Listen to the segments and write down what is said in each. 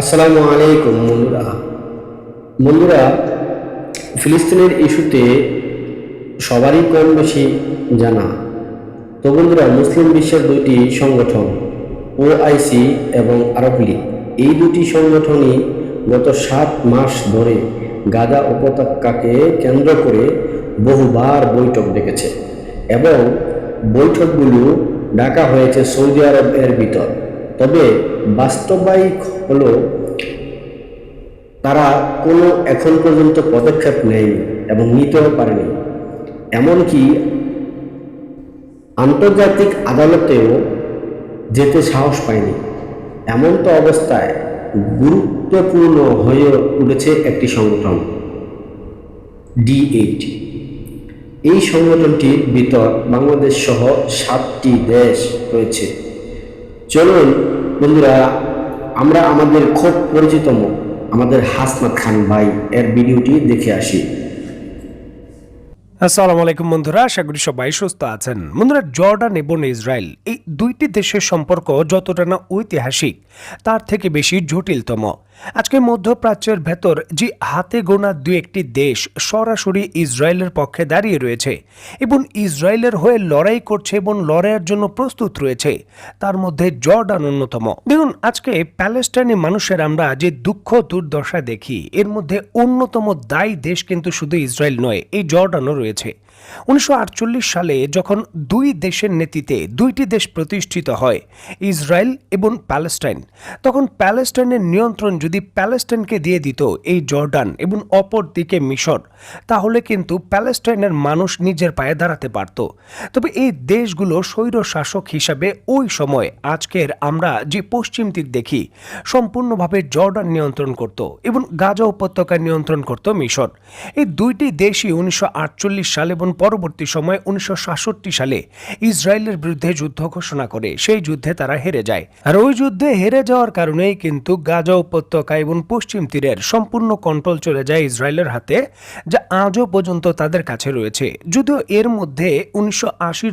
আসসালামু আলাইকুম বন্ধুরা। বন্ধুরা, ফিলিস্তিনের ইস্যুতে সবারই কম বেশি জানা। তো বন্ধুরা, মুসলিম বিশ্বের দুইটি সংগঠন ওআইসি এবং আরব লীগ, এই দুটি সংগঠনই গত সাত মাস ধরে গাজা উপত্যকাকে কেন্দ্র করে বহুবার বৈঠক ডেকেছে এবং বৈঠকগুলো ডাকা হয়েছে সৌদি আরবের ভিতর। তবে বাস্তবায়িক হলো, তারা কোনো এখন পর্যন্ত পদক্ষেপ নেয়নি এবং নিতেও পারেনি। এমনকি আন্তর্জাতিক আদালতেও যেতে সাহস পায়নি। এমন তো অবস্থায় গুরুত্বপূর্ণ হয়ে উঠেছে একটি সংগঠন ডি এই সংগঠনটির ভিতর বাংলাদেশ সহ সাতটি দেশ রয়েছে। চলুন বন্ধুরা, আমরা আমাদের খুব পরিচিত আমাদের হাসনাত খান ভাই এর ভিডিওটি দেখে আসি। আসসালামু আলাইকুম বন্ধুরা, আশা করি সবাই সুস্থ আছেন। বন্ধুরা, জর্ডান এবং ইসরায়েল, এই দুইটি দেশের সম্পর্ক যতটা না ঐতিহাসিক, তার থেকে বেশি জটিলতম। আজকে মধ্যপ্রাচ্যের ভেতর যে হাতে গোনা দু একটি দেশ সরাসরি ইসরায়েলের পক্ষে দাঁড়িয়ে রয়েছে এবং ইসরায়েলের হয়ে লড়াই করছে এবং লড়াইয়ের জন্য প্রস্তুত রয়েছে, তার মধ্যে জর্ডান অন্যতম। দেখুন, আজকে প্যালেস্টাইনি মানুষের আমরা যে দুঃখ দুর্দশা দেখি, এর মধ্যে অন্যতম দায়ী দেশ কিন্তু শুধু ইসরায়েল নয়, এই জর্ডানও রয়েছে। উনিশশো আটচল্লিশ সালে যখন দুই দেশের নেতৃত্বে দুইটি দেশ প্রতিষ্ঠিত হয়, ইসরায়েল এবং প্যালেস্টাইন, তখন প্যালেস্টাইনের নিয়ন্ত্রণ যদি প্যালেস্টাইনকে দিয়ে দিত এই জর্ডান এবং অপর দিকে মিশর, তাহলে কিন্তু প্যালেস্টাইনের মানুষ নিজের পায়ে দাঁড়াতে পারত। তবে এই দেশগুলো স্বৈর শাসক হিসাবে ওই সময়, আজকের আমরা যে পশ্চিম দিক দেখি, সম্পূর্ণভাবে জর্ডান নিয়ন্ত্রণ করত এবং গাজা উপত্যকা নিয়ন্ত্রণ করত মিশর। এই দুইটি দেশই উনিশশো সাল এবং পরবর্তী সময় উনিশশো সালে ইসরায়েলের বিরুদ্ধে যুদ্ধ ঘোষণা করে। সেই যুদ্ধে তারা হেরে যায়। আর ওই যুদ্ধে হেরে যাওয়ার কারণেই কিন্তু গাজা উপত্যকা এবং পশ্চিম তীরের সম্পূর্ণ কন্ট্রোল চলে যায় ইসরায়েলের হাতে, যা আজও পর্যন্ত তাদের কাছে রয়েছে। যদিও এর মধ্যে উনিশশো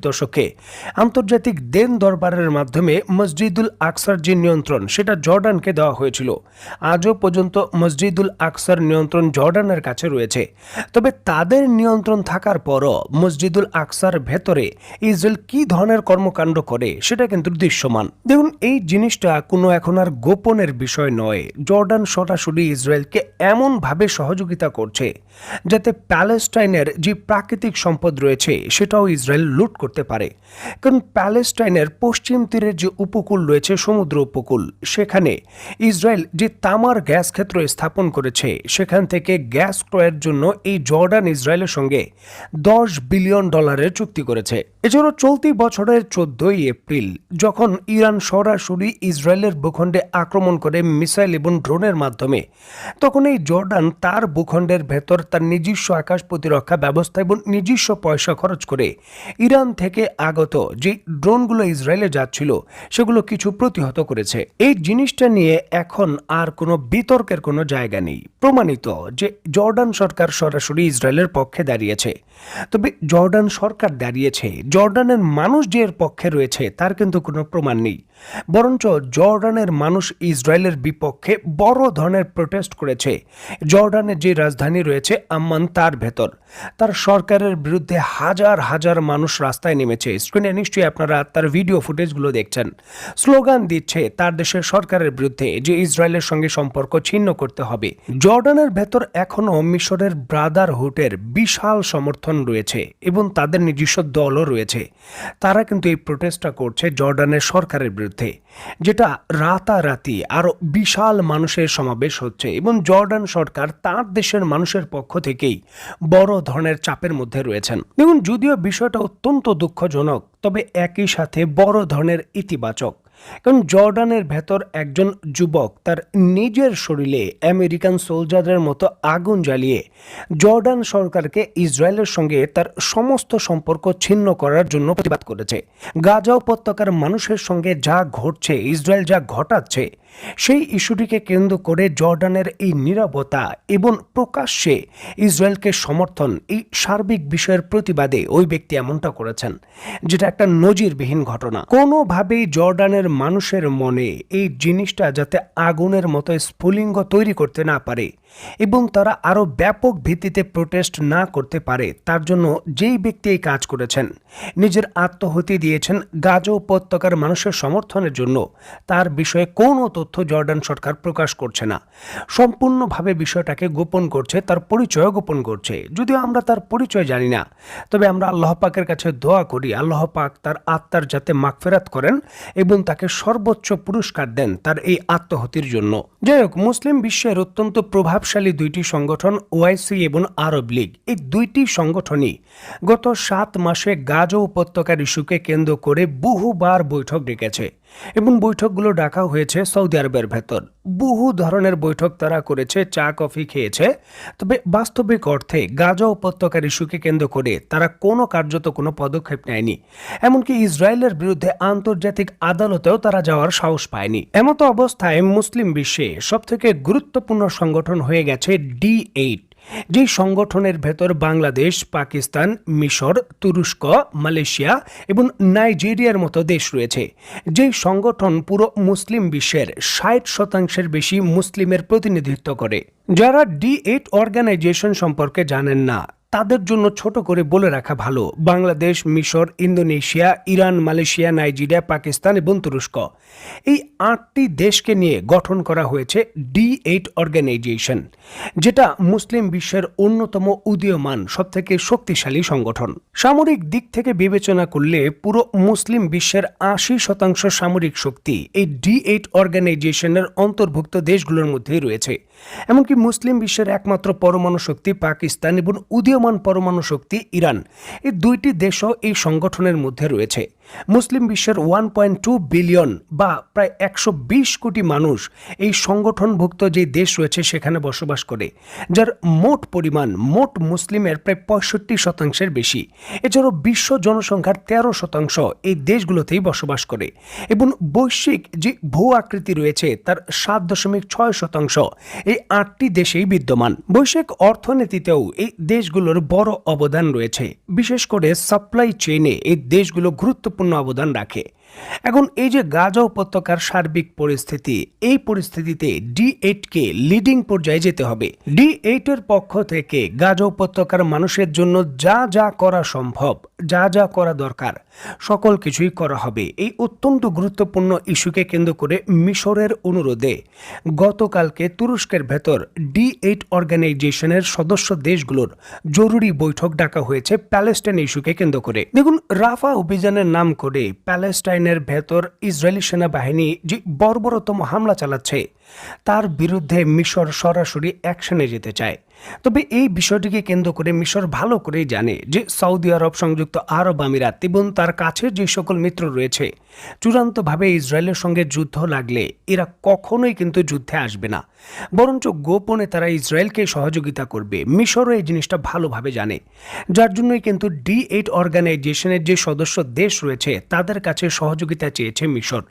দশকে আন্তর্জাতিক দেন দরবারের মাধ্যমে মসজিদুল আকসার যে নিয়ন্ত্রণ, সেটা জর্ডানকে দেওয়া হয়েছিল। আজও পর্যন্ত মসজিদুল আকসার নিয়ন্ত্রণ জর্ডানের কাছে রয়েছে। তবে তাদের নিয়ন্ত্রণ থাকার পরও মসজিদুল আকসার ভেতরে ইসরায়েল কি ধরনের কর্মকাণ্ড করে, সেটা কিন্তু দৃশ্যমান। দেখুন, এই জিনিসটা কোনো এখন আর গোপনের বিষয় নয়। জর্ডান সরাসরি ইসরায়েলকে এমনভাবে সহযোগিতা করছে যাতে প্যালেস্টাইনের যে প্রাকৃতিক সম্পদ রয়েছে সেটাও ইসরায়েল লুট করতে পারে। কারণ প্যালেস্টাইনের পশ্চিম তীরের যে উপকূল রয়েছে, সমুদ্র উপকূল, সেখানে ইসরায়েল যে তামার গ্যাস ক্ষেত্র স্থাপন করেছে, সেখান থেকে গ্যাস ক্রয়ের জন্য এই জর্ডান ইসরায়েলের সঙ্গে দশ বিলিয়ন ডলারের চুক্তি করেছে। এছাড়াও চলতি বছরের চোদ্দই এপ্রিল, যখন ইরান সরাসরি ইসরায়েলের ভূখণ্ডে আক্রমণ করে মিসাইল এবং ড্রোনের মাধ্যমে। তখন এই জর্ডান তার ভূখণ্ডের ভেতর তার নিজস্ব আকাশ প্রতিরক্ষা ব্যবস্থা এবং নিজস্ব পয়সা খরচ করে ইরান থেকে আগত যে ড্রোনগুলো ইসরায়েলে যাচ্ছিল, সেগুলো কিছু প্রতিহত করেছে। এই জিনিসটা নিয়ে এখন আর কোনো বিতর্কের কোনো জায়গা নেই। প্রমাণিত যে জর্ডান সরকার সরাসরি ইসরায়েলের পক্ষে দাঁড়িয়েছে। তবে জর্ডান সরকার দাঁড়িয়েছে, জর্ডানের মানুষ যে এর পক্ষে রয়েছে তার কিন্তু কোনো প্রমাণ নেই। বরঞ্চ জর্ডানের মানুষ ইসরায়েলের বিপক্ষে বড় ধরনের প্রোটেস্ট করেছে। জর্ডানের যে রাজধানী রয়েছে আম্মান, তার ভেতর। তার সরকারের বিরুদ্ধে হাজার হাজার মানুষ রাস্তায় নেমেছে। স্ক্রিনে নিশ্চয়ই আপনারা তার ভিডিও ফুটেজগুলো দেখছেন। স্লোগান দিচ্ছে তার দেশের সরকারের বিরুদ্ধে যে ইসরায়েলের সঙ্গে সম্পর্ক ছিন্ন করতে হবে। জর্ডানের ভেতর এখনও মিশরের ব্রাদারহুডের বিশাল সমর্থন রয়েছে এবং তাদের নিজস্ব দলও রয়েছে। তারা কিন্তু এই প্রোটেস্টটা করছে জর্ডানের সরকারের বিরুদ্ধে, যেটা রাতারাতি আরও বিশাল মানুষের সমাবেশ হচ্ছে এবং জর্ডান সরকার তার দেশের মানুষের পক্ষ থেকেই বড় ধরনের চাপের মধ্যে রয়েছেন। দেখুন, যদিও বিষয়টা অত্যন্ত দুঃখজনক, তবে একই সাথে বড় ধরনের ইতিবাচক। কারণ জর্ডানের ভেতর একজন যুবক তার নিজের শরীরে আমেরিকান সোলজারদের মতো আগুন জ্বালিয়ে জর্ডান সরকারকে ইসরায়েলের সঙ্গে তার সমস্ত সম্পর্ক ছিন্ন করার জন্য প্রতিবাদ করেছে। গাজা উপত্যকার মানুষের সঙ্গে যা ঘটছে, ইসরায়েল যা ঘটাচ্ছে সেই ইস্যুটিকে কেন্দ্র করে জর্ডানের এই নিরবতা এবং প্রকাশ্যে ইসরায়েলকে সমর্থন এই সার্বিক বিষয়ের প্রতিবাদে ওই ব্যক্তি এমনটা করেছেন, যেটা একটা নজিরবিহীন ঘটনা। কোনোভাবেই জর্ডানের মানুষের মনে এই জিনিসটা যাতে আগুনের মতো স্ফুলিঙ্গ তৈরি করতে না পারে এবং তারা আরও ব্যাপক ভিত্তিতে প্রোটেস্ট না করতে পারে, তার জন্য যেই ব্যক্তি এই কাজ করেছেন, নিজের আত্মহতি দিয়েছেন গাজা উপত্যকার মানুষের সমর্থনের জন্য, তার বিষয়ে কোনো তথ্য জর্ডান সরকার প্রকাশ করছে না। সম্পূর্ণভাবে বিষয়টাকে গোপন করছে, তার পরিচয় গোপন করছে। যদিও আমরা তার পরিচয় জানি না, তবে আমরা আল্লাহ পাকের কাছে দোয়া করি, আল্লাহ পাক তার আত্মার যাতে মাগফেরাত করেন এবং তাকে সর্বোচ্চ পুরস্কার দেন তার এই আত্মহতির জন্য। যাই হোক, মুসলিম বিশ্বের অত্যন্ত প্রভাবশালী দুইটি সংগঠন ওআইসি এবং আরব লীগ। এই দুইটি সংগঠনই গত সাত মাসে গাজা উপত্যকার ইস্যুকে কেন্দ্র করে বহুবার বৈঠক ডেকেছে। এবং বৈঠকগুলো ডাকা হয়েছে সৌদি আরবের ভেতর। বহু ধরনের বৈঠক তারা করেছে, চা, কফি খেয়েছে। তবে বাস্তবিক অর্থে গাজা উপত্যকার ইস্যুকে কেন্দ্র করে তারা কোনো কার্যত কোনো পদক্ষেপ নেয়নি। এমনকি ইসরায়েলের বিরুদ্ধে আন্তর্জাতিক আদালতেও তারা যাওয়ার সাহস পায়নি। এমতো অবস্থায় মুসলিম বিশ্বে সবথেকে গুরুত্বপূর্ণ সংগঠন হয়ে গেছে ডি এইট। যে সংগঠনের ভেতর বাংলাদেশ, পাকিস্তান, মিশর, তুরস্ক, মালয়েশিয়া এবং নাইজেরিয়ার মতো দেশ রয়েছে। যে সংগঠন পুরো মুসলিম বিশ্বের ষাট শতাংশের বেশি মুসলিমের প্রতিনিধিত্ব করে, যারা ডি এইট অর্গানাইজেশন সম্পর্কে জানেন না। তাদের জন্য ছোট করে বলে রাখা ভালো। বাংলাদেশ, মিশর, Indonesia, Iran, Malaysia, Nigeria, Pakistan এবং তুরস্ক। এই আটটি দেশকে নিয়ে গঠন করা হয়েছে ডি এইট অর্গানাইজেশন, যেটা মুসলিম বিশ্বের অন্যতম উদীয়মান, সবথেকে শক্তিশালী সংগঠন। সামরিক দিক থেকে বিবেচনা করলে পুরো মুসলিম বিশ্বের আশি শতাংশ সামরিক শক্তি এই ডি এইট অর্গানাইজেশনের অন্তর্ভুক্ত দেশগুলোর মধ্যেই রয়েছে। এমনকি মুসলিম বিশ্বের একমাত্র পরমাণু শক্তি পাকিস্তান এবং উদীয়মান পরমাণু শক্তি ইরান। এই দুইটি দেশও এই সংগঠনের মধ্যে রয়েছে। মুসলিম বিশ্বের ওয়ান পয়েন্ট টু বিলিয়ন বা প্রায় একশো বিশ কোটি মানুষ এই সংগঠনভুক্ত যে দেশ রয়েছে সেখানে বসবাস করে, যার মোট পরিমাণ, মোট মুসলিমের প্রায় পঁয়ষট্টি শতাংশের বেশি। এছাড়াও বিশ্ব জনসংখ্যার তেরো শতাংশ এই দেশগুলোতেই বসবাস করে এবং বৈশ্বিক যে ভূ আকৃতি রয়েছে তার সাত দশমিক ছয় শতাংশ এই আটটি দেশেই বিদ্যমান। বৈশ্বিক অর্থনীতিতেও এই দেশগুলোর বড় অবদান রয়েছে। বিশেষ করে সাপ্লাই চেইনে এই দেশগুলো গুরুত্বপূর্ণ অবদান রাখে। এখন এই যে গাজা উপত্যকার সার্বিক পরিস্থিতি, এই পরিস্থিতিতে ডি এইটকে লিডিং পর্যায়ে যেতে হবে। ডি এইটের পক্ষ থেকে গাজা উপত্যকার মানুষের জন্য যা যা করা সম্ভব যা যা করা দরকার, সকল কিছুই করা হবে। এই অত্যন্ত গুরুত্বপূর্ণ ইস্যুকে কেন্দ্র করে মিশরের অনুরোধে গতকালকে তুরস্কের ভেতর ডি এইট অর্গানাইজেশনের সদস্য দেশগুলোর জরুরি বৈঠক ডাকা হয়েছে প্যালেস্টাইন ইস্যুকে কেন্দ্র করে। দেখুন, রাফা অভিযানের নাম করে প্যালেস্টাইনের ভেতর ইসরায়েলি সেনাবাহিনী যে বর্বরতম হামলা চালাচ্ছে তার বিরুদ্ধে মিশর সরাসরি অ্যাকশনে যেতে চায়। তবে এই বিষয়টিকে কেন্দ্র করে মিশর ভালো করেই জানে যে সৌদি আরব সংযুক্ত আরব আমিরাত এবং তার কাছে যে সকল মিত্র রয়েছে, চূড়ান্তভাবে ইসরায়েলের সঙ্গে যুদ্ধ লাগলে এরা কখনোই কিন্তু যুদ্ধে আসবে না। বরঞ্চ গোপনে তারা ইসরায়েলকে সহযোগিতা করবে। মিশরও এই জিনিসটা ভালোভাবে জানে। যার জন্যই কিন্তু ডি এইট অর্গানাইজেশনের যে সদস্য দেশ রয়েছে, তাদের কাছে সহযোগিতা চেয়েছে মিশর।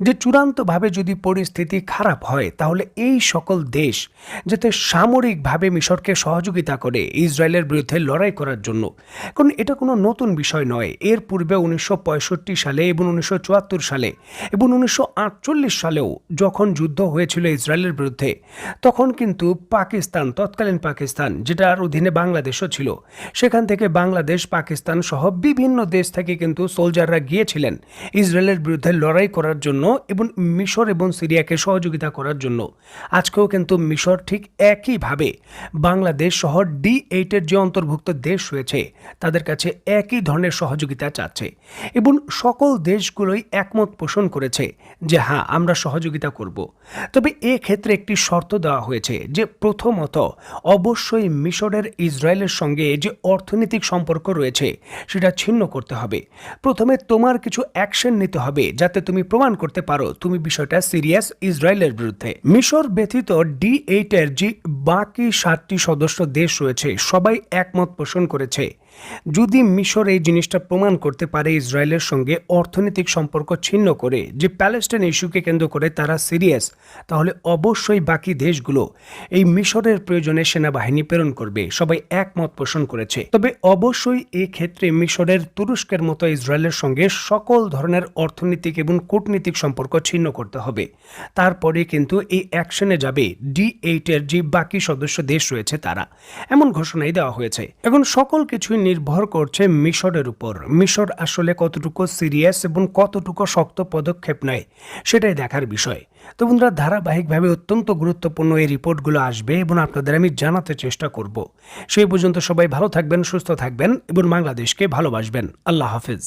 যে চূড়ান্তভাবে যদি পরিস্থিতি খারাপ হয়, তাহলে এই সকল দেশ যাতে সামরিকভাবে মিশরকে সহযোগিতা করে ইসরায়েলের বিরুদ্ধে লড়াই করার জন্য। কারণ এটা কোনো নতুন বিষয় নয়। এর পূর্বে উনিশশো পঁয়ষট্টি সালে এবং উনিশশো চুয়াত্তর সালে এবং উনিশশো আটচল্লিশ সালেও যখন যুদ্ধ হয়েছিল ইসরায়েলের বিরুদ্ধে, তখন কিন্তু পাকিস্তান, তৎকালীন পাকিস্তান, যেটার অধীনে বাংলাদেশও ছিল, সেখান থেকে বাংলাদেশ, পাকিস্তান সহ বিভিন্ন দেশ থেকে কিন্তু সোলজাররা গিয়েছিলেন ইসরায়েলের বিরুদ্ধে লড়াই করার জন্য এবং মিশর এবং সিরিয়াকে সহযোগিতা করার জন্য। আজকেও কিন্তু মিশর ঠিক একইভাবে বাংলাদেশ সহ ডি এইটের যে অন্তর্ভুক্ত দেশ রয়েছে, তাদের কাছে একই ধরনের সহযোগিতা চাচ্ছে এবং সকল দেশগুলোই একমত পোষণ করেছে যে হ্যাঁ আমরা সহযোগিতা করব। তবে ক্ষেত্রে একটি শর্ত দেওয়া হয়েছে যে প্রথমত অবশ্যই মিশরের ইসরায়েলের সঙ্গে যে অর্থনৈতিক সম্পর্ক রয়েছে, সেটা ছিন্ন করতে হবে। প্রথমে তোমার কিছু অ্যাকশন নিতে হবে যাতে তুমি প্রমাণ করতে পারো। তুমি বিষয়টা সিরিয়াস ইসরায়েলের বিরুদ্ধে। মিশর ব্যথিত ডি এইটের যে বাকি সাতটি সদস্য দেশ রয়েছে, সবাই একমত পোষণ করেছে। যদি মিশর এই জিনিসটা প্রমাণ করতে পারে ইসরায়েলের সঙ্গে অর্থনৈতিক সম্পর্ক ছিন্ন করে, যে প্যালেস্টাইন ইস্যুকে কেন্দ্র করে তারা সিরিয়াস, তাহলে অবশ্যই বাকি দেশগুলো এই মিশরের প্রয়োজনে সেনাবাহিনী প্রেরণ করবে। সবাই একমত পোষণ করেছে। তবে অবশ্যই এই ক্ষেত্রে মিশরের তুরস্কের মতো ইসরায়েলের সঙ্গে সকল ধরনের অর্থনৈতিক এবং কূটনীতিক সম্পর্ক ছিন্ন করতে হবে। তারপরে কিন্তু এই অ্যাকশনে যাবে ডি এইটের যে বাকি সদস্য দেশ রয়েছে তারা। এমন ঘোষণাই দেওয়া হয়েছে। এখন সকল কিছুই নির্ভর করছে মিশরের উপর। মিশর আসলে কতটুকু সিরিয়াস এবং কতটুকু শক্ত পদক্ষেপ নেয়, সেটাই দেখার বিষয়। তো বন্ধুরা, ধারাবাহিকভাবে অত্যন্ত গুরুত্বপূর্ণ এই রিপোর্টগুলো আসবে এবং আপনাদের আমি জানাতে চেষ্টা করব। সেই পর্যন্ত সবাই ভালো থাকবেন, সুস্থ থাকবেন এবং বাংলাদেশকে ভালোবাসবেন। আল্লাহ হাফিজ।